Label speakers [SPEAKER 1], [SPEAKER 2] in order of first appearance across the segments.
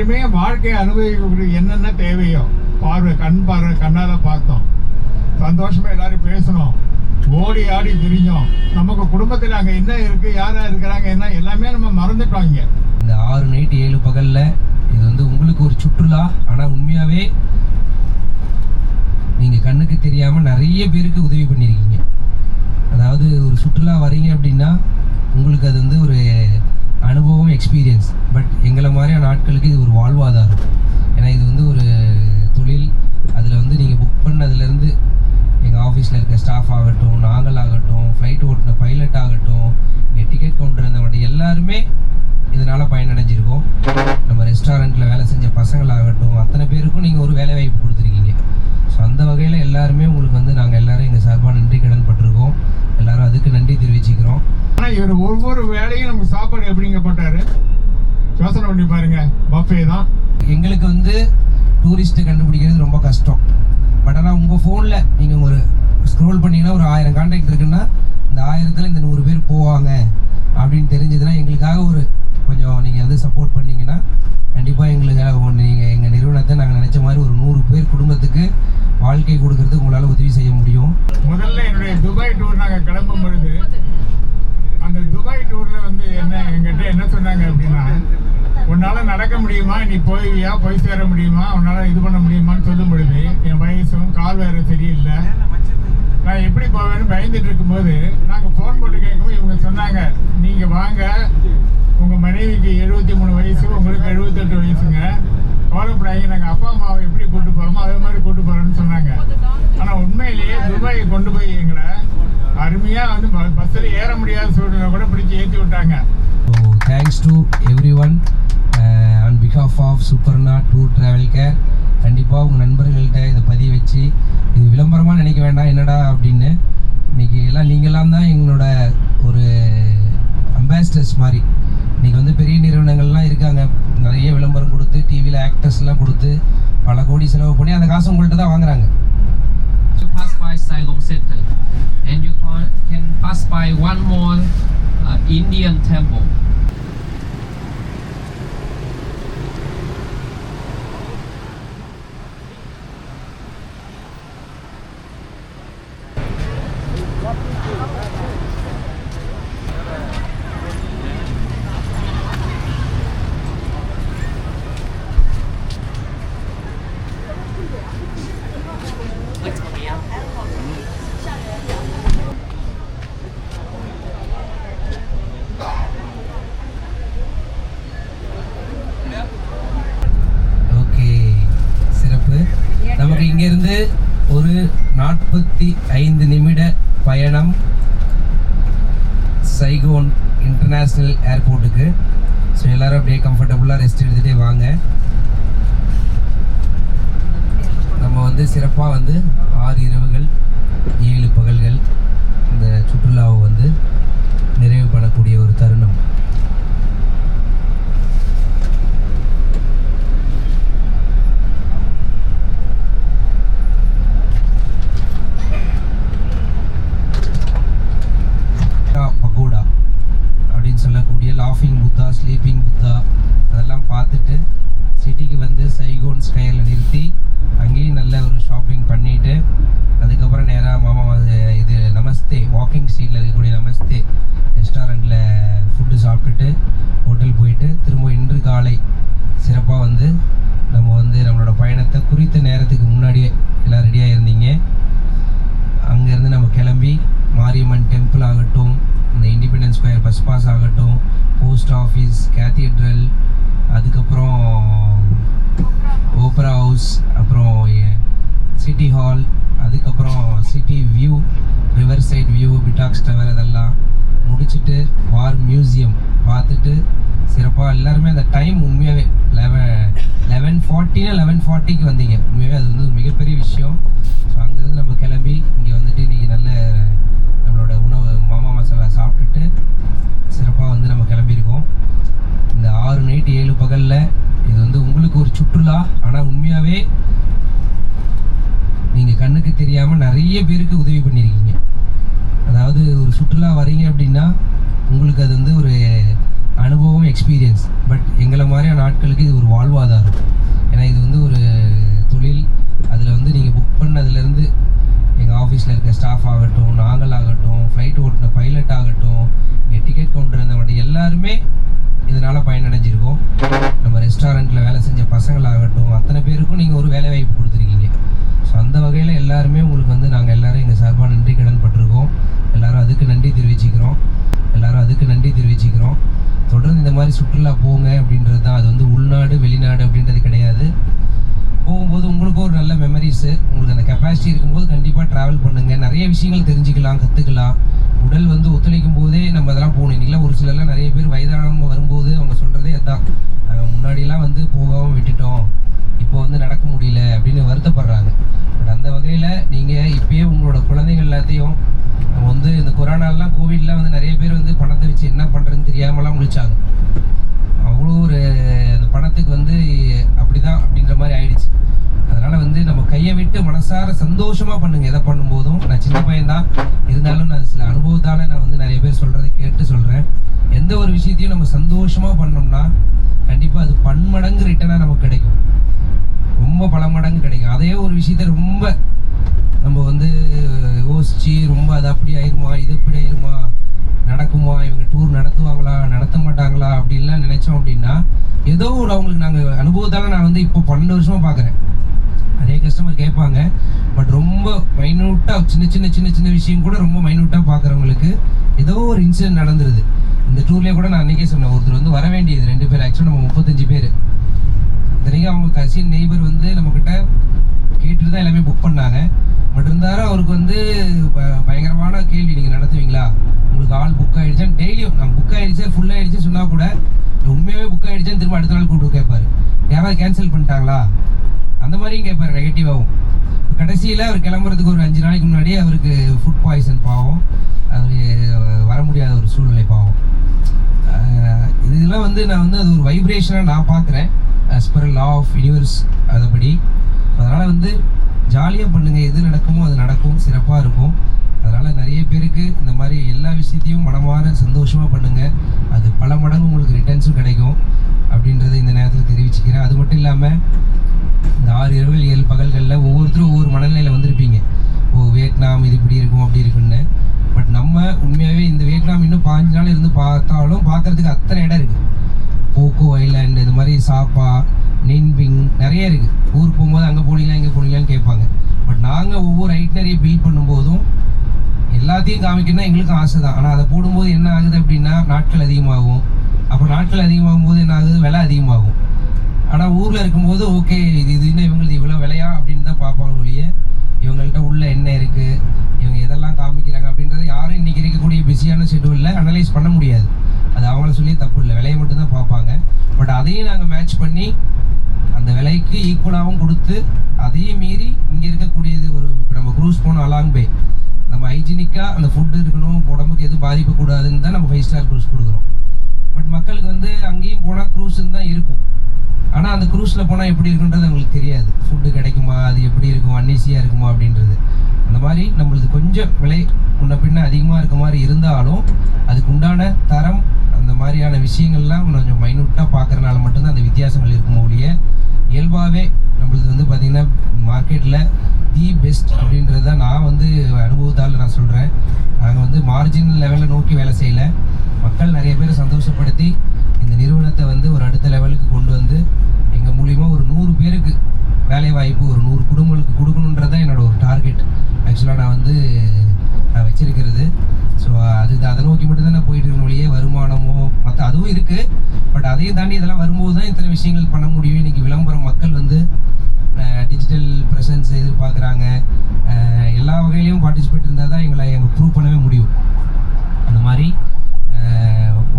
[SPEAKER 1] எல்லாருமே வாழ்க்கையை அனுபவிக்கக்கூடிய என்னென்ன தேவையோ பார்வை கண் பார்வை கண்ணால் பார்த்தோம். சந்தோஷமாக எல்லாரும் பேசணும். ஓடி ஆடி திரிஞ்சோம். நமக்கு குடும்பத்தில் அங்கே என்ன இருக்குது யாராக இருக்கிறாங்க என்ன எல்லாமே நம்ம மறந்துட்டோம்
[SPEAKER 2] இந்த ஆறு நைட்டு ஏழு பகலில் இது வந்து உங்களுக்கு ஒரு சுற்றுலா. ஆனால் உண்மையாகவே நீங்கள் கண்ணுக்கு தெரியாமல் நிறைய பேருக்கு உதவி பண்ணியிருக்கீங்க. அதாவது ஒரு சுற்றுலா வரீங்க அப்படின்னா உங்களுக்கு அது வந்து ஒரு அனுபவம் எக்ஸ்பீரியன்ஸ் பட் எங்களை மாதிரியான ஆட்களுக்கு இது ஒரு வாழ்வாதாரம். ஏன்னா இது வந்து ஒரு தொழில். அதில் வந்து நீங்கள் புக் பண்ணதுலேருந்து எங்கள் ஆஃபீஸில் இருக்க ஸ்டாஃப் ஆகட்டும் நாங்கள் ஆகட்டும் ஃப்ளைட் ஓட்டின பைலட் ஆகட்டும் இங்கே டிக்கெட் கவுண்டர் இருந்தவங்க எல்லாருமே இதனால் பயனடைஞ்சிருக்கோம். நம்ம ரெஸ்டாரண்ட்டில் வேலை செஞ்ச பசங்களாகட்டும் அத்தனை பேருக்கும் நீங்கள் ஒரு வேலை வாய்ப்பு கொடுத்துருக்கீங்க. ஸோ அந்த வகையில் எல்லாருமே உங்களுக்கு வந்து நாங்கள் எல்லோரும் எங்கள் சார்பாக நன்றி கடன் பட்டிருக்கோம் எல்லாரும் அதுக்கு நன்றி தெரிவிச்சுக்கிறோம்
[SPEAKER 1] ஆனா இவர் ஒவ்வொரு வேலையும் நமக்கு சாப்பாடு எப்படிங்க போட்டாரு? யோசனை பண்ணி பாருங்க. பஃபே தான்.
[SPEAKER 2] எங்களுக்கு வந்து டூரிஸ்ட்டு கண்டுபிடிக்கிறது ரொம்ப கஷ்டம். பட் ஆனால் உங்கள் ஃபோனில் நீங்கள் ஒரு ஸ்க்ரோல் பண்ணீங்கன்னா ஒரு ஆயிரம் கான்டாக்ட் இருக்குன்னா இந்த ஆயிரத்தில் இந்த நூறு பேர் போவாங்க அப்படின்னு தெரிஞ்சதுன்னா எங்களுக்காக ஒரு கொஞ்சம் நீங்கள் வந்து சப்போர்ட் பண்ணீங்கன்னா கண்டிப்பாக எங்களுக்காக நீங்கள் எங்கள் நிறுவனத்தை நாங்கள் நினச்ச மாதிரி ஒரு நூறு பேர் குடும்பத்துக்கு வாழ்க்கை கொடுக்கறதுக்கு உங்களால் உதவி செய்ய முடியும்.
[SPEAKER 1] முதல்ல என்னுடைய துபாய் டூர் நாங்க கிளம்பும் பொழுது அந்த துபாய் டூர்ல வந்து என்ன எங்கிட்ட என்ன சொன்னாங்க அப்படின்னா உன்னால நடக்க முடியுமா? நீ போய்வியா போய் சேர முடியுமா? உன்னால இது பண்ண முடியுமான்னு சொல்லும் பொழுது என் வயசும் கால் வேற சரியில்லை. நான் எப்படி போவேன்னு பயந்துட்டு இருக்கும்போது நாங்கள் ஃபோன் போட்டு கேட்கும்போது இவங்க சொன்னாங்க நீங்க வாங்க. உங்க மனைவிக்கு எழுபத்தி மூணு வயசு உங்களுக்கு எழுபத்தெட்டு வயசுங்க. கவலைப்படாதீங்க. நாங்கள் அப்பா அம்மாவை எப்படி கூப்பிட்டு போகிறோமோ அதே மாதிரி கூப்பிட்டு போகிறோன்னு சொன்னாங்க. ஆனால் உண்மையிலேயே துபாயை கொண்டு போய் எங்களை அருமையா வந்து ப- பஸ்ல ஏற முடியாத சூழ்நிலை கூட பிடிச்சி ஏற்றி விட்டாங்க.
[SPEAKER 2] So thanks to everyone on because of of சூப்பர்னா டூர் ட்ராவல் கேர் கண்டிப்பாக உங்கள் நண்பர்கள்ட்ட இதை பதிய வச்சு இது விளம்பரமாக நினைக்க வேண்டாம் என்னடா அப்படின்னு. இன்னைக்கு எல்லாம் நீங்களாம் தான் எங்களோட ஒரு அம்பாசிடர்ஸ் மாதிரி. இன்னைக்கு வந்து பெரிய நிறுவனங்கள்லாம் இருக்காங்க. நிறைய விளம்பரம் கொடுத்து டிவியில் ஆக்டர்ஸ்லாம் கொடுத்து பல கோடி செலவு பண்ணி அந்த காசு உங்கள்கிட்ட தான் வாங்குறாங்க.
[SPEAKER 3] And you can, can pass by one more uh, Indian temple.
[SPEAKER 2] நாற்பத்தி ஐந்து நிமிட பயணம் சைகோன் இன்டர்நேஷ்னல் ஏர்போர்ட்டுக்கு ஸோ எல்லாரும் அப்படியே கம்ஃபர்டபுளாக ரெஸ்ட் எடுத்துகிட்டே வாங்க. நம்ம வந்து சிறப்பாக வந்து ஆறு இரவுகள் ஏழு பகல்கள் இந்த சுற்றுலாவை வந்து நிறைவு பண்ணக்கூடிய ஒரு தருணம் பகோடா அப்படின்னு சொல்லக்கூடிய லாஃபிங் புத்தா ஸ்லீப்பிங் புத்தா அதெல்லாம் பார்த்துட்டு சிட்டிக்கு வந்து சைகோன் ஸ்கயரில் நிறுத்தி அங்கேயும் நல்ல ஒரு ஷாப்பிங் பண்ணிட்டு அதுக்கப்புறம் நேராக மாமா வந்து இது நமஸ்தே வாக்கிங் ஸ்ட்ரீட்டில் இருக்கக்கூடிய நமஸ்தே ரெஸ்டாரண்ட்டில் ஃபுட்டு சாப்பிட்டுட்டு ஹோட்டல் போயிட்டு திரும்ப இன்று காலை சிறப்பாக வந்து நம்ம வந்து நம்மளோட பயணத்தை குறித்த நேரத்துக்கு முன்னாடியே எல்லாம் ரெடியாக இருந்தீங்க அங்கேருந்து நம்ம கிளம்பி மாரியம்மன் டெம்பிள் ஆகட்டும் இந்த இண்டிபெண்டன்ஸ் ஸ்கொயர் பஸ் பாஸ் ஆகட்டும் போஸ்ட் ஆஃபீஸ் கேத்தீட்ரல் அதுக்கப்புறம் ஓப்பரா ஹவுஸ் அப்புறம் சிட்டி ஹால் அதுக்கப்புறம் city view river side view Bitexco tower அதெல்லாம் முடிச்சுட்டு வார் மியூசியம் பார்த்துட்டு சிறப்பாக எல்லாருமே அந்த டைம் உண்மையாகவே லெவன் லெவன் ஃபார்ட்டினா லெவன் ஃபார்ட்டிக்கு வந்தீங்க. உண்மையாகவே அது வந்து ஒரு மிகப்பெரிய விஷயம். ஸோ அங்கேருந்து நம்ம கிளம்பி இங்கே வந்துட்டு இன்றைக்கி நல்ல நம்மளோட உணவு மாமா மசாலா சாப்பிட்டுட்டு சிறப்பாக வந்து நம்ம கிளம்பியிருக்கோம். இந்த ஆறு நைட்டு ஏழு பகலில் இது வந்து உங்களுக்கு ஒரு சுற்றுலா ஆனால் உண்மையாகவே நீங்கள் கண்ணுக்கு தெரியாமல் நிறைய பேருக்கு உதவி பண்ணியிருக்கீங்க அதாவது ஒரு சுற்றுலா வரீங்க அப்படின்னா உங்களுக்கு அது வந்து ஒரு அனுபவம் எக்ஸ்பீரியன்ஸ் பட் எங்களை மாதிரியான ஆட்களுக்கு இது ஒரு வாழ்வாதாரம். ஏன்னா இது வந்து ஒரு தொழில். அதில் வந்து நீங்கள் புக் பண்ணதுலேருந்து எங்கள் ஆஃபீஸில் இருக்க ஸ்டாஃப் ஆகட்டும் நாங்கள் ஆகட்டும் ஃப்ளைட் ஓட்டின பைலட் ஆகட்டும் இங்கே டிக்கெட் கவுண்டர் இருந்தவங்க எல்லாருமே இதனால் பயனடைஞ்சிருக்கோம் நம்ம ரெஸ்டாரண்ட்டில் வேலை செஞ்ச பசங்களாகட்டும் அத்தனை பேருக்கும் நீங்கள் ஒரு வேலை வாய்ப்பு கொடுத்துருக்கீங்க. ஸோ அந்த வகையில் எல்லாருமே உங்களுக்கு வந்து நாங்கள் எல்லோரும் எங்கள் சார்பாக நன்றி கடன் பட்டிருக்கோம். எல்லாரும் அதுக்கு நன்றி தெரிவிச்சுக்கிறோம். எல்லாரும் அதுக்கு நன்றி தெரிவிச்சுக்கிறோம். தொடர்ந்து இந்த மாதிரி சுற்றுலா போங்க அப்படின்றது தான். அது வந்து உள்நாடு வெளிநாடு அப்படின்றது கிடையாது. போகும்போது உங்களுக்கும் ஒரு நல்ல மெமரிஸு உங்களுக்கு அந்த கெப்பாசிட்டி இருக்கும்போது கண்டிப்பாக ட்ராவல் பண்ணுங்கள் நிறைய விஷயங்கள் தெரிஞ்சுக்கலாம் கற்றுக்கலாம் உடல் வந்து ஒத்துழைக்கும் போதே நம்ம அதெல்லாம் போகணும். இன்றைக்கெலாம் ஒரு சிலர்லாம் நிறைய பேர் வயதானவங்க வரும்போது அவங்க சொல்கிறதே அதுதான் முன்னாடிலாம் வந்து போகாமல் விட்டுட்டோம். இப்போ வந்து நடக்க முடியல அப்படின்னு வருத்தப்படுறாங்க. பட் அந்த வகையில் நீங்கள் இப்போயே உங்களோட குழந்தைகள் எல்லாத்தையும் நம்ம வந்து இந்த கொரோனாலாம் கோவிட்லாம் வந்து நிறைய பேர் வந்து பணத்தை வச்சு என்ன பண்ணுறதுன்னு தெரியாமலாம் முழிச்சாங்க அவ்வளோ ஒரு அந்த பணத்துக்கு வந்து அப்படிதான் அப்படின்ற மாதிரி ஆயிடுச்சு அதனால வந்து நம்ம கையை விட்டு மனசார சந்தோஷமா பண்ணுங்க. எதை பண்ணும்போதும் நான் சின்ன பையன்தான். இருந்தாலும் நான் சில அனுபவத்தால நான் வந்து நிறைய பேர் சொல்றதை கேட்டு சொல்றேன். எந்த ஒரு விஷயத்தையும் நம்ம சந்தோஷமா பண்ணோம்னா கண்டிப்பா அது பன்மடங்கு ரிட்டனா நமக்கு கிடைக்கும். ரொம்ப பல மடங்கு கிடைக்கும். அதே ஒரு விஷயத்த ரொம்ப நம்ம வந்து யோசிச்சு ரொம்ப அது அப்படி ஆயிருமா இது இப்படி ஆயிருமா நடக்குமா இவங்க டூர் நடத்துவாங்களா நடத்த மாட்டாங்களா அப்படின்லாம் நினைச்சோம் அப்படின்னா ஏதோ ஒரு அவங்களுக்கு நாங்கள் அனுபவத்தால நான் வந்து இப்போ பன்னெண்டு வருஷமா பார்க்குறேன். நிறைய கஸ்டமர் கேட்பாங்க. பட் ரொம்ப மைனூட்டாக சின்ன சின்ன சின்ன சின்ன விஷயம் கூட ரொம்ப மைனூட்டாக பார்க்குறவங்களுக்கு ஏதோ ஒரு இன்சிடென்ட் நடந்துருது இந்த டூர்லேயே கூட நான் அன்றைக்கே சொன்னேன் ஒருத்தர் வந்து வர வேண்டியது ரெண்டு பேர். ஆக்சுவலாக நம்ம முப்பத்தஞ்சு பேர். இத்தனைக்கும் அவங்க கசின் நெய்பர் வந்து நம்மக்கிட்ட கேட்டுட்டு தான் எல்லாமே புக் பண்ணாங்க. பட் இருந்தாலும் அவருக்கு வந்து ப- பயங்கரமான கேள்வி நீங்கள் நடத்துவீங்களா? உங்களுக்கு ஆள் புக் ஆகிடுச்சான்னு டெய்லியும் நான் புக் ஆகிடுச்சு ஃபுல் ஆகிடுச்சுன்னு சொன்னால் கூட உண்மையாகவே புக் ஆகிடுச்சேன்னு திரும்ப அடுத்த நாள் கூப்பிட்டு கேட்பாரு யாராவது கேன்சல் பண்ணிட்டாங்களா? அந்த மாதிரியும் கேட்பார் நெகட்டிவாகவும் கடைசியில் அவர் கிளம்புறதுக்கு ஒரு அஞ்சு நாளைக்கு முன்னாடி அவருக்கு ஃபுட் பாய்சன் பாவம். அவர் வர முடியாத ஒரு சூழ்நிலை பாவம். இதெல்லாம் வந்து நான் வந்து அது ஒரு வைப்ரேஷனாக நான் பார்க்குறேன் as per law of universe அதபடி. அதனால் வந்து ஜாலியாக பண்ணுங்கள் எது நடக்குமோ அது நடக்கும். சிறப்பாக இருக்கும். அதனால் நிறைய பேருக்கு இந்த மாதிரி எல்லா விஷயத்தையும் மனமான சந்தோஷமாக பண்ணுங்கள் அது பல மடங்கு உங்களுக்கு ரிட்டர்ன்ஸும் கிடைக்கும். அப்படின்றத இந்த நேரத்தில் தெரிவிச்சுக்கிறேன். அது மட்டும் இல்லாமல் இந்த ஆறு இரவு ஏழு பகல்களில் ஒவ்வொருத்தரும் ஒவ்வொரு மனநிலையில் வந்திருப்பீங்க. ஓ வியட்நாம் இது இப்படி இருக்கும் அப்படி இருக்குன்னு பட் நம்ம உண்மையாகவே இந்த வியட்நாம் இன்னும் பாஞ்சு நாள் இருந்து பார்த்தாலும் பார்க்கறதுக்கு அத்தனை இடம் இருக்குது போக்கோ ஐலாண்டு இது மாதிரி சாப்பா நின்பிங் நிறைய இருக்குது ஊருக்கு போகும்போது அங்கே போனீங்களா இங்கே போனீங்களான்னு கேட்பாங்க. பட் நாங்கள் ஒவ்வொரு ஐட்னரியை பில்ட் பண்ணும்போதும் எல்லாத்தையும் காமிக்கணும்னா எங்களுக்கும் ஆசை தான். ஆனால் அதை போடும்போது என்ன ஆகுது அப்படின்னா நாட்கள் அதிகமாகும். அப்போ நாட்கள் அதிகமாகும் போது என்ன ஆகுது? விலை அதிகமாகும். ஆனால் ஊரில் இருக்கும்போது ஓகே இது இது இன்னும் இவங்களுக்கு இவ்வளோ விலையா? அப்படின்னு தான் பார்ப்பாங்க ஒழிய இவங்கள்ட்ட உள்ள என்ன இருக்குது இவங்க எதெல்லாம் காமிக்கிறாங்க? அப்படின்றத யாரும் இன்றைக்கி இருக்கக்கூடிய பிஸியான ஷெட்யூலில் அனலைஸ் பண்ண முடியாது. அது அவங்கள சொல்லி தப்பு இல்லை. விலையை மட்டும்தான் பார்ப்பாங்க. பட் அதையும் நாங்கள் மேட்ச் பண்ணி அந்த விலைக்கு ஈக்குவலாகவும் கொடுத்து அதையும் மீறி இங்கே இருக்கக்கூடியது ஒரு இப்போ நம்ம க்ரூஸ் போனோம் அலாங் பே நம்ம ஹைஜீனிக்காக அந்த ஃபுட்டு இருக்கணும் உடம்புக்கு எதுவும் பாதிக்கக்கூடாதுன்னு தான் நம்ம ஃபைவ் ஸ்டார் க்ரூஸ் கொடுக்குறோம். பட் மக்களுக்கு வந்து அங்கேயும் போனால் க்ரூஸ்ன்னு தான் இருக்கும். ஆனால் அந்த க்ரூஸில் போனால் எப்படி இருக்குன்றது அவங்களுக்கு தெரியாது. ஃபுட்டு கிடைக்குமா? அது எப்படி இருக்கும்? அன்னீசியாக இருக்குமா? அப்படின்றது. அந்த மாதிரி நம்மளுக்கு கொஞ்சம் விலை முன்ன பின்ன அதிகமாக இருக்க மாதிரி இருந்தாலும் அதுக்கு உண்டான தரம் அந்த மாதிரியான விஷயங்கள்லாம் கொஞ்சம் மைனூட்டாக பார்க்கறனால மட்டும்தான் அந்த வித்தியாசங்கள் இருக்கும் ஒழிய இயல்பாகவே நம்மளுக்கு வந்து பார்த்திங்கன்னா மார்க்கெட்டில் தி பெஸ்ட் அப்படின்றது தான் நான் வந்து அனுபவத்தால் நான் சொல்கிறேன் நாங்கள் வந்து மார்ஜின் லெவலில் நோக்கி வேலை செய்யலை. மக்கள் நிறைய பேரை சந்தோஷப்படுத்தி இந்த நிறுவனத்தை வந்து ஒரு அடுத்த லெவலுக்கு கொண்டு வந்து எங்கள் மூலிமா ஒரு நூறு பேருக்கு வேலை வாய்ப்பு ஒரு நூறு குடும்பங்களுக்கு கொடுக்கணுன்றது தான் என்னோடய ஒரு டார்கெட். ஆக்சுவலாக நான் வந்து நான் வச்சிருக்கிறது. ஸோ அது அதை நோக்கி மட்டும் தான் நான் போயிட்டு இருக்கணும் ஒழிய வருமானமோ மற்ற அதுவும் இருக்குது பட் அதையும் தாண்டி இதெல்லாம் வரும்போது தான் இத்தனை விஷயங்கள் பண்ண முடியும். இன்றைக்கி விளம்பரம் மக்கள் வந்து டிஜிட்டல் ப்ரெசன்ஸ் எதிர்பார்க்குறாங்க. எல்லா வகையிலையும் பார்ட்டிசிபேட் இருந்தால் தான் எங்களை எங்கள் ப்ரூவ் பண்ணவே முடியும். அந்த மாதிரி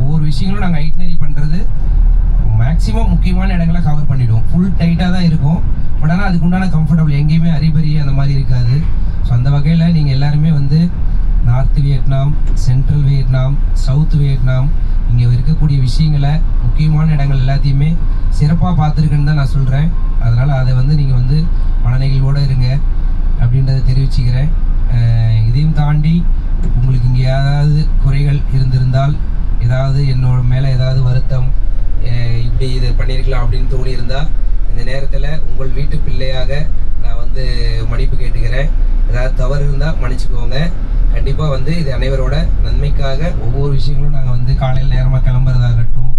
[SPEAKER 2] ஒவ்வொரு விஷயங்களும் நாங்கள் ஐட்னரி மேக்ஸிமம் முக்கியமான இடங்களை கவர் பண்ணிவிடுவோம் ஃபுல் டைட்டாக தான் இருக்கும். பட் ஆனால் அதுக்கு உண்டான கம்ஃபர்டபுள் எங்கேயுமே அரிபரி அந்த மாதிரி இருக்காது. ஸோ அந்த வகையில் நீங்கள் எல்லாருமே வந்து north Vietnam central Vietnam south Vietnam இங்கே இருக்கக்கூடிய விஷயங்களை முக்கியமான இடங்கள் எல்லாத்தையுமே சிறப்பாக பார்த்துருக்குன்னு தான் நான் சொல்கிறேன் அதனால் அதை வந்து நீங்கள் வந்து மனநிகழ்வோடு இருங்க அப்படின்றத தெரிவிச்சுக்கிறேன். இதையும் தாண்டி உங்களுக்கு இங்கே ஏதாவது குறைகள் இருந்திருந்தால் ஏதாவது என்னோட மேலே ஏதாவது வருத்தம் இப்படி இது பண்ணியிருக்கலாம் அப்படின்னு தோணி இருந்தால் இந்த நேரத்தில் உங்கள் வீட்டு பிள்ளையாக நான் வந்து மன்னிப்பு கேட்டுக்கிறேன். ஏதாவது தவறு இருந்தால் மன்னிச்சுக்கோங்க. கண்டிப்பாக வந்து இது அனைவரோட நன்மைக்காக ஒவ்வொரு விஷயங்களும் நாங்கள் வந்து காலையில் நேரமாக கிளம்புறதாகட்டும்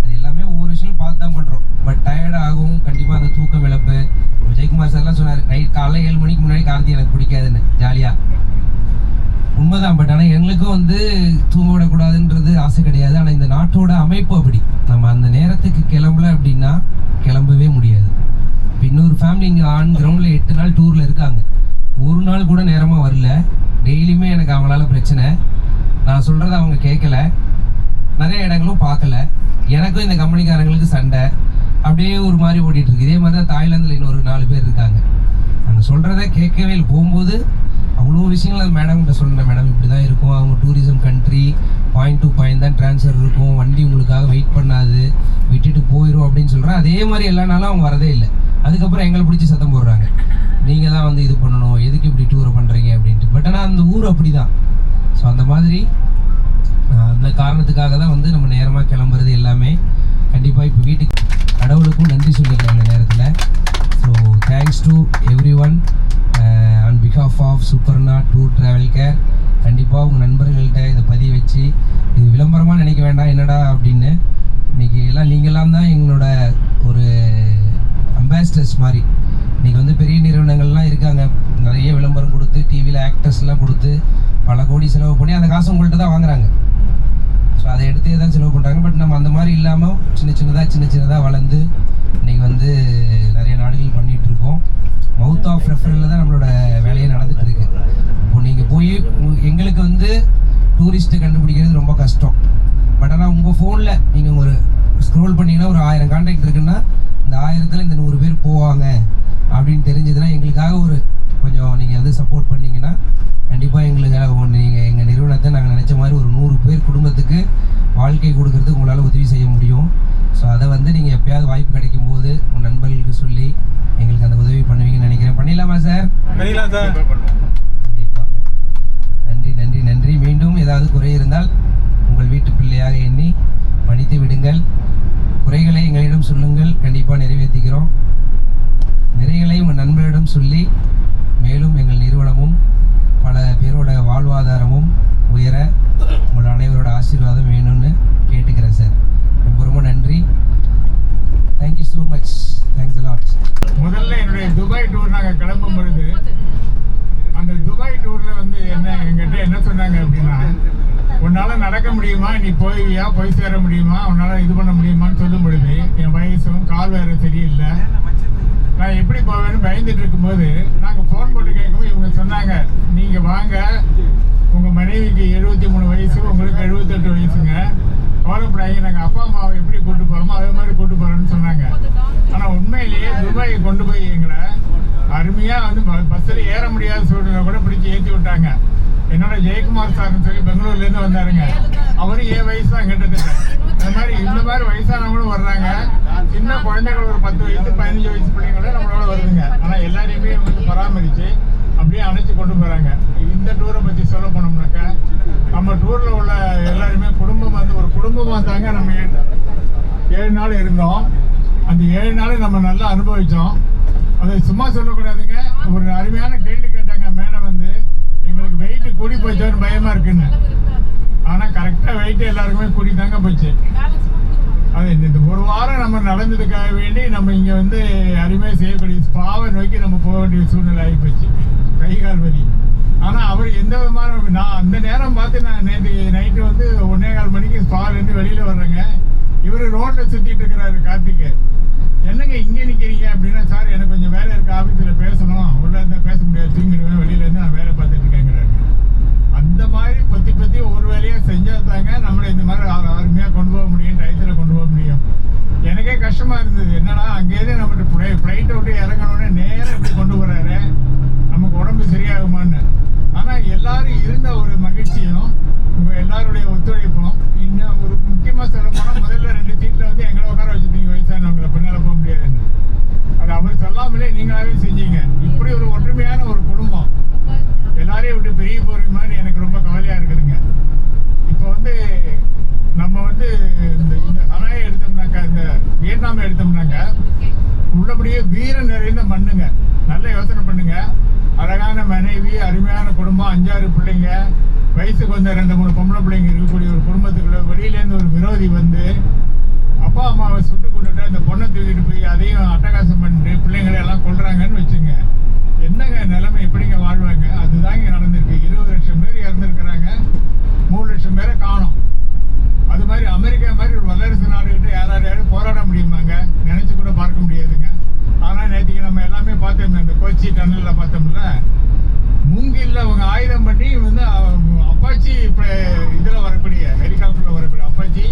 [SPEAKER 2] அது எல்லாமே ஒவ்வொரு விஷயங்களும் பார்த்து தான் பண்ணுறோம் பட் டயர்ட் ஆகும் கண்டிப்பாக அந்த தூக்கம் இழப்பு. இப்ப ஜெயக்குமார் சார்லாம் சொன்னார் நைட் காலைல ஏழு மணிக்கு முன்னாடி கார்த்தி எனக்கு பிடிக்காதுன்னு. ஜாலியாக உண்மைதான் பட் ஆனால் எங்களுக்கும் வந்து தூங்க விடக்கூடாதுன்றது ஆசை கிடையாது. ஆனால் இந்த நாட்டோட அமைப்பு அப்படி. நம்ம அந்த நேரத்துக்கு கிளம்பல அப்படின்னா கிளம்பவே முடியாது. இப்போ இன்னொரு ஃபேமிலி இங்கே ஆன் கிரவுண்டில் எட்டு நாள் டூரில் இருக்காங்க. ஒரு நாள் கூட நேரமாக வரல. டெய்லியுமே எனக்கு அவங்களால பிரச்சனை. நான் சொல்கிறத அவங்க கேட்கல. நிறைய இடங்களும் பார்க்கல. எனக்கும் இந்த கம்பெனிக்காரங்களுக்கு சண்டை. அப்படியே ஒரு மாதிரி ஓடிட்டு இருக்கு. இதே மாதிரி தான் தாய்லாந்தில் இன்னொரு நாலு பேர் இருக்காங்க. நாங்கள் சொல்கிறத கேட்கவே இல்லை. போகும்போது அவ்வளோ விஷயங்கள் அது மேடம் கிட்ட சொன்னேன் மேடம் இப்படி தான் இருக்கும். அவங்க tourism country point to point தான் ட்ரான்ஸ்ஃபர் இருக்கும். வண்டி உங்களுக்காக வெயிட் பண்ணாது. விட்டுட்டு போயிடும் அப்படின்னு சொல்கிறேன் அதே மாதிரி எல்லா நாளும் அவங்க வரதே இல்லை. அதுக்கப்புறம் எங்களை பிடிச்சி சத்தம் போடுறாங்க. நீங்கள் தான் வந்து இது பண்ணணும். எதுக்கு இப்படி டூரை பண்ணுறீங்க அப்படின்ட்டு. பட் ஆனால் அந்த ஊர் அப்படி தான் ஸோ அந்த மாதிரி அந்த காரணத்துக்காக தான் வந்து நம்ம நேரமாக கிளம்புறது எல்லாமே. கண்டிப்பாக இப்போ வீட்டுக்கு கடவுளுக்கும் நன்றி சொல்லிக்கலாம் அந்த நேரத்தில். So thanks to everyone on because of of சூப்பர்னா டூர் ட்ராவல் கேர் கண்டிப்பாக உங்கள் நண்பர்கள்ட்ட இதை பதிய வச்சு இது விளம்பரமாக நினைக்க வேண்டாம் என்னடா அப்படின்னு. இன்றைக்கி எல்லாம் நீங்களாம் தான் எங்களோட ஒரு அம்பாசிடர்ஸ் மாதிரி. இன்னைக்கு வந்து பெரிய நிறுவனங்கள்லாம் இருக்காங்க. நிறைய விளம்பரம் கொடுத்து டிவியில் ஆக்டர்ஸ்லாம் கொடுத்து பல கோடி செலவு பண்ணி அந்த காசு உங்கள்கிட்ட தான் வாங்குறாங்க. ஸோ அதை எடுத்தே தான் செலவு பண்ணுறாங்க பட் நம்ம அந்த மாதிரி இல்லாமல் சின்ன சின்னதாக சின்ன சின்னதாக வளர்ந்து இன்னைக்கு வந்து நிறைய நாடுகள் பண்ணிட்டு இருக்கோம் மவுத் ஆஃப் ரெஃபரலில் தான் நம்மளோட வேலையே நடந்துட்டு இருக்கு. இப்போ நீங்கள் போய் எங்களுக்கு வந்து டூரிஸ்ட்டை கண்டுபிடிக்கிறது ரொம்ப கஷ்டம். பட் ஆனால் உங்கள் ஃபோனில் நீங்கள் ஒரு ஸ்க்ரோல் பண்ணிங்கன்னா ஒரு ஆயிரம் கான்டாக்ட் இருக்குன்னா இந்த ஆயிரத்தில் இந்த நூறு பேர் போவாங்க அப்படின்னு தெரிஞ்சதுன்னா எங்களுக்காக ஒரு கொஞ்சம் நீங்கள் வந்து சப்போர்ட் பண்ணீங்கன்னா கண்டிப்பாக எங்களுக்காக நீங்கள் எங்கள் நிறுவனத்தை நாங்கள் நினச்ச மாதிரி ஒரு நூறு பேர் குடும்பத்துக்கு வாழ்க்கை கொடுக்கறதுக்கு உங்களால் உதவி செய்ய முடியும். ஸோ அதை வந்து நீங்கள் எப்போயாவது வாய்ப்பு கிடைக்கும் போது உங்கள் நண்பர்களுக்கு சொல்லி எங்களுக்கு அந்த உதவி பண்ணுவீங்கன்னு நினைக்கிறேன். பண்ணிடலாமா சார்?
[SPEAKER 1] பண்ணிடலாம் சார்.
[SPEAKER 2] கண்டிப்பாக நன்றி நன்றி நன்றி. மீண்டும் ஏதாவது குறை இருந்தால் உங்கள் வீட்டு பிள்ளையாக எண்ணி மன்னித்து விடுங்கள். குறைகளை எங்களிடம் சொல்லுங்கள். கண்டிப்பாக நிறைவேற்றிக்கிறோம் நிறைகளை உங்கள் நண்பரிடம் சொல்லி மேலும் எங்கள் நிறுவனமும் பல பேரோட வாழ்வாதாரமும் உயர உங்கள் அனைவரோட ஆசீர்வாதம் வேணும்னு கேட்டுக்கிறேன் சார். ரொம்ப ரொம்ப நன்றி. தேங்க்யூ ஸோ மச்
[SPEAKER 1] முதல்ல என்னுடைய துபாய் டூர் நாங்கள் கிளம்பும் பொழுது அந்த துபாய் டூரில் வந்து என்ன எங்கிட்ட என்ன சொன்னாங்க அப்படின்னா உன்னால் நடக்க முடியுமா? நீ போய்வியா? போய் சேர முடியுமா? உன்னால் இது பண்ண முடியுமான்னு சொல்லும் பொழுது என் வயசும் கால் வேற சரியில்லை. நான் எப்படி போவேன்னு பயந்துட்டு இருக்கும்போது நாங்கள் ஃபோன் போட்டு கேட்கவும் இவங்க சொன்னாங்க நீங்கள் வாங்க. உங்கள் மனைவிக்கு எழுபத்தி மூணு வயசு உங்களுக்கு எழுபத்தெட்டு வயசுங்க. கவலைப்படாதீங்க நாங்கள் அப்பா அம்மாவை எப்படி கூட்டு போகிறோமோ அதே மாதிரி கூட்டு போகிறோன்னு சொன்னாங்க. ஆனால் உண்மையிலேயே துபாய் கொண்டு போய் எங்களை அருமையாக வந்து பஸ்ஸில் ஏற முடியாத சூழ்நிலை கூட பிடிச்சி ஏற்றி விட்டாங்க. என்னோட ஜெயக்குமார் சார்னு சொல்லி பெங்களூர்லேருந்து வந்தாருங்க. அவரும் ஏன் வயசு தான் கிட்டத்தட்ட. இந்த மாதிரி இந்த மாதிரி வயசானவங்களும் வர்றாங்க. சின்ன குழந்தைகள் ஒரு பத்து வயசு பதினஞ்சு வயசு பிள்ளைங்களும் நம்மளோட வருதுங்க. ஆனால் எல்லாரையுமே வந்து பராமரித்து அப்படியே அணைச்சி கொண்டு போகிறாங்க இந்த டூரை பற்றி சொல்ல போனோம்னாக்கா நம்ம டூரில் உள்ள எல்லாருமே குடும்பமாக தாங்க நம்ம ஏழு- ஏழு நாள் இருந்தோம். அந்த ஏழு நாள் நம்ம நல்லா அனுபவித்தோம் அதை சும்மா சொல்லக்கூடாதுங்க. ஒரு அருமையான கேள்வி கேட்டாங்க மேடம் வந்து. எங்களுக்கு வெயிட்டு கூடி போச்சோன்னு பயமாக இருக்குன்னு. ஆனால் கரெக்டாக வெயிட்டு எல்லாருக்குமே கூடி தாங்க போச்சு. அது இந்த ஒரு வாரம் நம்ம நடந்ததுக்காக வேண்டி நம்ம இங்கே வந்து அருமையாக செய்யக்கூடிய ஸ்பாவை நோக்கி நம்ம போக வேண்டிய சூழ்நிலை ஆகி போச்சு. கை கால் வலி. ஆனா அவர் எந்த விதமான நான் அந்த நேரம் பார்த்து நான் நேற்று நைட்டு வந்து ஒன்னே கால் மணிக்கு ஸ்பாலேருந்து வெளியில வர்றேங்க. இவர் ரோட்ல சுத்திட்டு இருக்கிறாரு கார்த்திகை என்னங்க இங்கே நிக்கிறீங்க அப்படின்னா சார் எனக்கு கொஞ்சம் வேலை இருக்கு. ஆபீஸ்ல பேசணும். உள்ள இருந்தா பேச முடியாது. தூங்கிடுவேன். வெளியில இருந்து நான் வேலை பார்த்துட்டு இருக்கேங்கிறாரு. அந்த மாதிரி பத்தி பத்தி ஒரு வேலையா செஞ்சால் தாங்க நம்மளை இந்த மாதிரி அ- அருமையா கொண்டு போக முடியும் டயத்துல கொண்டு போக முடியும். எனக்கே கஷ்டமா இருந்தது. என்னடா அங்கேயே நம்மகிட்ட ஃப்ளைட்டை விட்டு இறங்கணும்னு நேரம் இப்படி கொண்டு போறாரு. நமக்கு உடம்பு சரியாகுமான்னு. ஆனால் எல்லாரும் இருந்த ஒரு மகிழ்ச்சியும் உங்கள் எல்லாருடைய ஒத்துழைப்பும் இன்னும் ஒரு முக்கியமாக சொல்லப்போனால் முதல்ல ரெண்டு சீட்டில் வந்து எங்களை உட்கார வச்சுருந்தீங்க வயசானவங்களை பின்னால் போக முடியாதுன்னு அது அவர் சொல்லாமலே நீங்களாகவே செஞ்சீங்க. இப்படி ஒரு ஒற்றுமையான ஒரு குடும்பம். எல்லாரையும் விட்டு பெரிய போகிற மாதிரி எனக்கு ரொம்ப கவலையாக இருக்குதுங்க. இப்போ வந்து நம்ம வந்து இந்த இந்த ஹனாயை எடுத்தோம்னாக்கா இந்த வியட்நாமை எடுத்தோம்னாக்க உள்ளபடியே வீரம் நிறைந்த மண்ணுங்க. நல்ல யோசனை பண்ணுங்கள் அழகான மனைவி அருமையான குடும்பம் அஞ்சாறு பிள்ளைங்க. வயசுக்கு வந்த ரெண்டு மூணு பொம்பளை பிள்ளைங்க இருக்கக்கூடிய ஒரு குடும்பத்துக்குள்ள வெளியிலேருந்து ஒரு விரோதி வந்து அப்பா அம்மாவை சுட்டு கொண்டுட்டு அந்த பொண்ணை தூக்கிட்டு போய் அதையும் அட்டகாசம் பண்ணிட்டு பிள்ளைங்களை எல்லாம் கொள்றாங்கன்னு வச்சுங்க. என்னங்க நிலைமை? எப்படிங்க வாழ்வாங்க? அது நடந்திருக்கு இருபது லட்சம் பேர் இறந்துருக்கிறாங்க மூணு லட்சம் பேரை காணோம் அது மாதிரி அமெரிக்கா மாதிரி ஒரு வல்லரசு நாடுகிட்ட யாராலையாவது போராட முடியுமாங்க நினைச்சு கூட பார்க்க முடியாதுங்க ஆனா நேற்றுக்கு நம்ம எல்லாமே பார்த்தோம் இந்த கொச்சி டன்னல்ல பார்த்தோம்ல மூங்கில்ல அவங்க ஆயுதம் பண்ணி வந்து அ- அப்பாச்சி இப்ப இதுல வரக்கூடிய ஹெலிகாப்டர்ல வரக்கூடிய அப்பாச்சி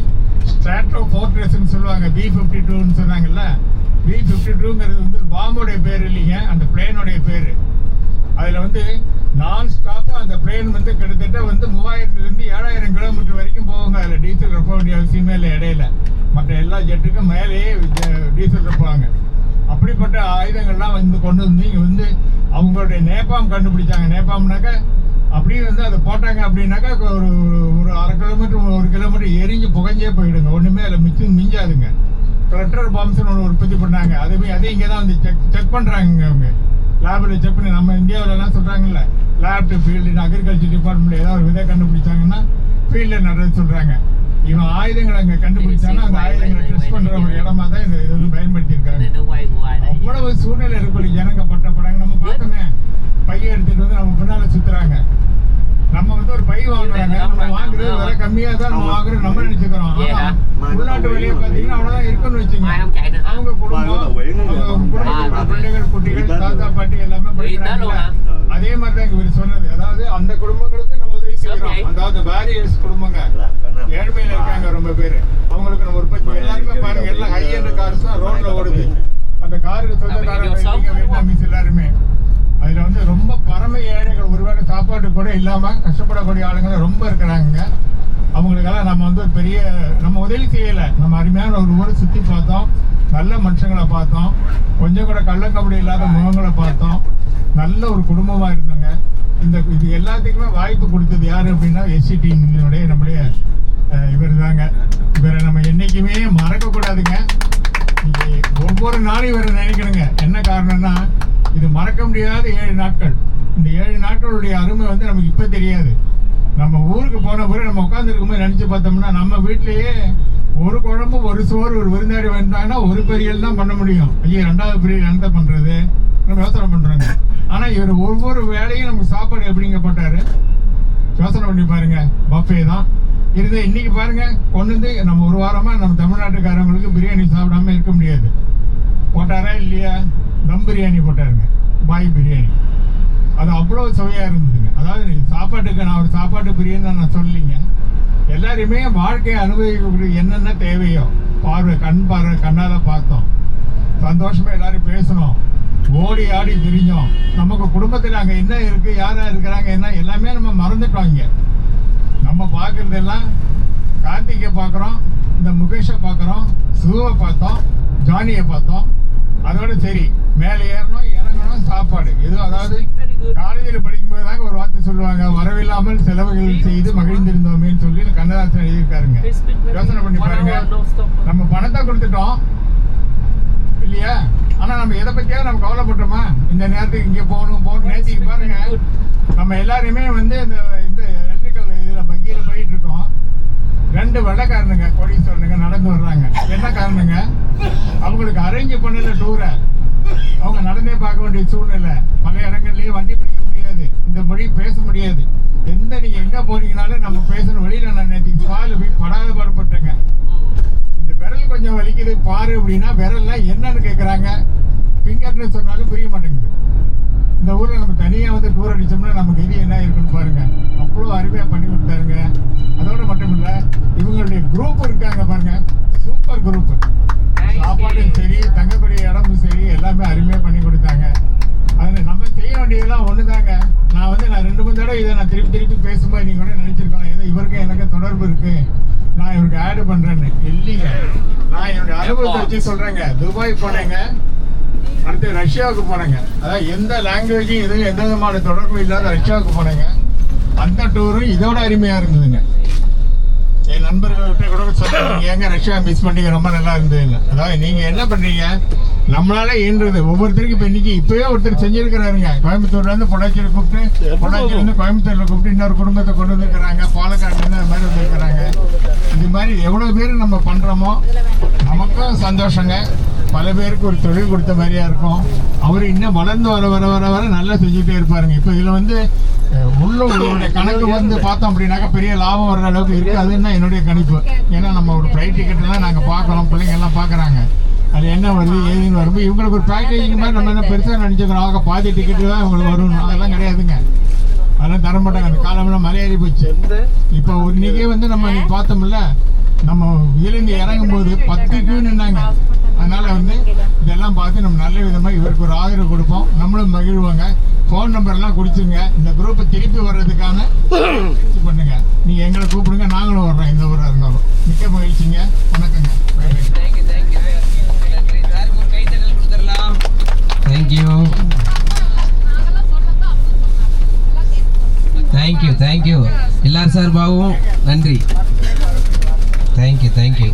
[SPEAKER 1] ஸ்ட்ராட்டோ ஃபோர்ட்ரஸ்ன்னு சொல்லுவாங்க பி ஃபிஃப்டி டூன்னு சொன்னாங்கல்ல பி ஃபிஃப்டி டூங்கிறது வந்து பாம்போடைய பேர் இல்லைங்க அந்த பிளேனுடைய பேர். அதில் வந்து நான் ஸ்டாப்பாக அந்த பிளேன் வந்து கிட்டத்தட்ட வந்து மூவாயிரத்துலேருந்து ஏழாயிரம் கிலோமீட்டர் வரைக்கும் போவாங்க அதில் டீசல் ரொம்ப வேண்டிய அவசியமே இல்லை இடையில. மற்ற எல்லா ஜெட்டுக்கும் மேலேயே டீசல் ரொப்பாங்க அப்படிப்பட்ட ஆயுதங்கள்லாம் வந்து கொண்டு வந்து இங்கே வந்து அவங்களுடைய நேபாம் கண்டுபிடிச்சாங்க. நேபாம்னாக்க அப்படியே வந்து அதை போட்டாங்க அப்படின்னாக்கா ஒரு ஒரு- ஒரு அரை கிலோமீட்டர் ஒரு கிலோமீட்டர் எரிஞ்சு புகைஞ்சே போயிடுங்க. ஒன்றுமே அதில் மிச்சம் மிஞ்சாதுங்க. கிளட்டர் பாம்ஸ்னு ஒன்று உற்பத்தி பண்ணாங்க. அது போய் அதே இங்கே தான் வந்து செக் செக் பண்ணுறாங்க அவங்க. லேபில் செக் பண்ணி நம்ம இந்தியாவிலலாம் சொல்கிறாங்கல்ல lab to field agriculture department ஏதாவது ஒரு விதை கண்டுபிடிச்சாங்கன்னா ஃபீல்டில் நடுறது சொல்கிறாங்க இவன் ஆயுதங்களை அங்கே கண்டுபிடிச்சாங்கன்னா அந்த ஆயுதங்களை டெஸ்ட் பண்ணுற ஒரு இடமா தான் இந்த இது வந்து பயன்படுத்தியிருக்காங்க. அவ்வளவு சூழ்நிலை இருக்கக்கூடிய ஜனங்க பட்ட படங்க நம்ம பார்த்தோமே. பையன் எடுத்துகிட்டு வந்து நம்ம பின்னால் சுத்துறாங்க. நம்ம வந்து ஒரு பை வாங்குறாங்க நம்ம வாங்குறது விலை கம்மியா தான் நம்ம வாங்குறோம் நம்ம நினைச்சுக்கிறோம். உள்நாட்டு வெளியே பாத்தீங்கன்னா அவ்வளவுதான் இருக்குன்னு வச்சுங்க. அவங்க குடும்பம் பிள்ளைகள் குட்டிகள் தாத்தா பாட்டி எல்லாமே படிக்கிறாங்க. அதே மாதிரி தான் இவர் சொன்னது. அதாவது அந்த குடும்பங்களுக்கு நம்ம உதவி செய்யறோம். அதாவது பேரியர்ஸ் குடும்பங்க. ஏழ்மையில இருக்காங்க ரொம்ப பேரு. அவங்களுக்கு நம்ம உற்பத்தி எல்லாருமே பாருங்க எல்லாம் ஹை எண்ட் கார்ஸ் தான் ரோட்ல ஓடுது. அந்த காருக்கு சொந்தக்காரங்க வியட்நாமீஸ் எல்லாருமே அதுல வந்து ரொம்ப பரம ஏழைகள் ஒருவேளை சாப்பாடு கூட இல்லாமல் கஷ்டப்படக்கூடிய ஆளுங்க ரொம்ப இருக்கிறாங்க. அவங்களுக்கெல்லாம் நம்ம வந்து ஒரு பெரிய நம்ம உதவி செய்யலை. நம்ம அருமையான ஒரு ஊரை சுற்றி பார்த்தோம். நல்ல மனுஷங்களை பார்த்தோம். கொஞ்சம் கூட கள்ளக்கபடி இல்லாத முகங்களை பார்த்தோம். நல்ல ஒரு குடும்பமாக இருந்தாங்க. இந்த இது எல்லாத்துக்குமே வாய்ப்பு கொடுத்தது யார் அப்படின்னா எஸ்சிடினுடைய நம்முடைய இவர் தாங்க இவரை நம்ம என்றைக்குமே மறக்கக்கூடாதுங்க. ஒவ்வொரு நாளும் இவரை நினைக்கணுங்க. என்ன காரணம்னா இது மறக்க முடியாத ஏழு நாட்கள். இந்த ஏழு நாட்களுடைய அருமை வந்து நமக்கு இப்போ தெரியாது. நம்ம ஊருக்கு போன பிறகு நம்ம உட்காந்துருக்கும் போது நினச்சி பார்த்தோம்னா நம்ம வீட்டிலேயே ஒரு குழம்பு ஒரு சோறு ஒரு விருந்தாடி வந்தாங்கன்னா ஒரு பெரியல் தான் பண்ண முடியும். ஐயோ ரெண்டாவது பெரியல் என்ன பண்ணுறது நம்ம யோசனை பண்ணுறாங்க ஆனால் இவர் ஒவ்வொரு வேலையும் நமக்கு சாப்பாடு எப்படிங்க போட்டாரு? யோசனை பண்ணி பாருங்கள் பஃபே தான். இருந்த இன்னைக்கு பாருங்க. கொண்டு வந்து நம்ம ஒரு வாரமா நம்ம தமிழ்நாட்டுக்காரங்களுக்கு பிரியாணி சாப்பிடாம இருக்க முடியாது. போட்டாரா இல்லையா? தம் பிரியாணி போட்டாருங்க. பாய் பிரியாணி. அது அவ்வளோ சுவையாக இருந்ததுங்க. அதாவது நீங்க சாப்பாட்டுக்கு நான் ஒரு சாப்பாட்டு பிரியன்னு நான் சொல்லிங்க. எல்லாருமே வாழ்க்கையை அனுபவிக்கக்கூடிய என்னென்ன தேவையோ பார்வை கண் பார்வை கண்ணால் பார்த்தோம். சந்தோஷமாக எல்லாரும் பேசணும் ஓடி ஆடி திரிஞ்சோம். நமக்கு குடும்பத்தில் அங்கே என்ன இருக்குது யாராக இருக்கிறாங்க என்ன எல்லாமே நம்ம மறந்துட்டோம் நம்ம பார்க்குறதெல்லாம் கார்த்திகை பார்க்குறோம் இந்த முகேஷை பார்க்குறோம் சிவவை பார்த்தோம் ஜானியை பார்த்தோம். அதோட சரி. மேலே ஏறணும் இறங்கணும் சாப்பாடு. இது அதாவது காலேஜில் படிக்கும்போது தாங்க ஒரு வார்த்தை சொல்லுவாங்க வரவில்லாமல் செலவுகள் செய்து மகிழ்ந்திருந்தோமேன்னு சொல்லி கண்ணதாசன் எழுதியிருக்காருங்க. யோசனை பண்ணி பாருங்க. நம்ம பணத்தை கொடுத்துட்டோம். இல்லையா? ஆனா நம்ம எதை பத்தியாவது நம்ம கவலைப்பட்டோமா இந்த நேரத்துக்கு இங்க போகணும் போகணும். நேற்றுக்கு பாருங்க. நம்ம எல்லாருமே வந்து இந்த இந்த எலக்ட்ரிக்கல் இதுல பக்கியில போயிட்டு இருக்கோம். ரெண்டு வெள்ளக்காரனுங்க கோடீஸ்வரனுங்க நடந்து வர்றாங்க. என்ன காரணங்க? அவங்களுக்கு அரேஞ்ச் பண்ணல டூரை அவங்க நடந்தே பார்க்க வேண்டிய சூழ்நிலை. பல இடங்கள்லயே வண்டி பிடிக்க முடியாது. இந்த மொழி பேச முடியாது. எந்த நீங்க எங்க போறீங்கனாலும் நம்ம பேசணும். வெளியில நான் நேற்று சாலை போய் படாத பாடுபட்டேங்க. இந்த விரல் கொஞ்சம் வலிக்குது. பாரு அப்படின்னா விரல்ல என்னன்னு கேட்குறாங்க ஃபிங்கர்னு சொன்னாலும் புரிய மாட்டேங்குது. இந்த ஊர்ல நம்ம தனியா வந்து டூர் அடிச்சோம்னா நமக்கு இது என்ன இருக்குன்னு பாருங்க. அவ்வளோ அருமையா பண்ணி கொடுத்தாருங்க. அதோட மட்டும் இல்ல இவங்களுடைய குரூப் இருக்காங்க பாருங்க. சூப்பர் குரூப் சாப்பாடும் சரி தங்கக்கூடிய இடமும் சரி எல்லாமே அருமையா பண்ணி கொடுத்தாங்க. அதில் நம்ம செய்ய வேண்டியதெல்லாம் ஒண்ணுதாங்க. நான் வந்து நான் ரெண்டு மூணு தடவை இதை நான் திருப்பி திருப்பி பேசும்போது நீங்க கூட நினைச்சிருக்கலாம். ஏதோ இவருக்கு எனக்கு தொடர்பு இருக்கு. நான் இவருக்கு ஆட் பண்றேன்னு. இல்லைங்க. நான் என்னுடைய அனுபவத்தை வச்சு சொல்றேங்க. துபாய் போனேங்க. அடுத்து ரஷ்யாவுக்கு போனேங்க. அதாவது எந்த லாங்குவேஜும் எதுவும் எந்த விதமான தொடர்பும் இல்லாத ரஷ்யாவுக்கு போனேங்க. அந்த டூரும் இதோட அருமையா இருந்ததுங்க. என் நண்பர்கள்கிட்ட கூட சொல்லுங்க ஏங்க ரஷ்யா மிஸ் பண்ணீங்க ரொம்ப நல்லா இருந்ததுன்னு அதாவது நீங்க என்ன பண்றீங்க? நம்மளால ஈன்றது ஒவ்வொருத்தருக்கும் இப்ப இன்னைக்கு இப்பவே ஒருத்தர் செஞ்சிருக்கிறாருங்க. கோயம்புத்தூர்ல இருந்து பொள்ளாச்சியில கூப்பிட்டு பொள்ளாச்சியில இருந்து கோயம்புத்தூர்ல கூப்பிட்டு இன்னொரு குடும்பத்தை கொண்டு வந்திருக்கிறாங்க. பாலக்காடுல இருந்து அது மாதிரி வந்திருக்கிறாங்க. இது மாதிரி எவ்வளவு பேர் நம்ம பண்றோமோ நமக்கும் சந்தோஷங்க. பல பேருக்கு ஒரு தொழில் கொடுத்த மாதிரியா இருக்கும். அவர் இன்னும் வளர்ந்து வர வர வர வர நல்லா செஞ்சுட்டே இருப்பாருங்க. இப்போ இதுல வந்து உள்ள உள்ளவங்களுடைய கணக்கு வந்து பார்த்தோம் அப்படின்னாக்கா பெரிய லாபம் வர்ற அளவுக்கு இருக்காதுன்னு தான் என்னுடைய கணிப்பு. ஏன்னா நம்ம ஒரு ஃப்ளைட் டிக்கெட் எல்லாம் நாங்கள் பார்க்குறோம். பிள்ளைங்க எல்லாம் பார்க்குறாங்க. அது என்ன வருது ஏதுன்னு வரும்போது இவங்களுக்கு ஒரு பேக்கேஜிங் மாதிரி நம்ம என்ன பெருசாக நினச்சிக்கிறோம். ஆக பாதி டிக்கெட்டு தான் இவங்களுக்கு வரும். அதெல்லாம் கிடையாதுங்க. அதெல்லாம் தர மாட்டாங்க. அந்த காலமெல்லாம் மலையேறி போச்சு. இப்போ இன்னைக்கே வந்து நம்ம பார்த்தோம்ல நம்ம இதுலேருந்து இறங்கும் போது பத்து கியூ நின்னாங்க. அதனால வந்து இதெல்லாம் பார்த்து நம்ம நல்ல விதமாக இவருக்கு ஒரு ஆதரவு கொடுப்போம். நம்மளும் மகிழ்வாங்க. ஃபோன் நம்பர்லாம் கொடுத்துங்க இந்த குரூப்பை திருப்பி வர்றதுக்கான முயற்சி பண்ணுங்க. நீங்கள் எங்களை கூப்பிடுங்க. நாங்களும் வர்றோம். எந்த ஊராக இருந்தாலும். மிக்க மகிழ்ச்சிங்க. வணக்கங்க.
[SPEAKER 2] Thank you thank you thank you thank you thank you எல்லார் சார்பாகவும் நன்றி. Thank you thank you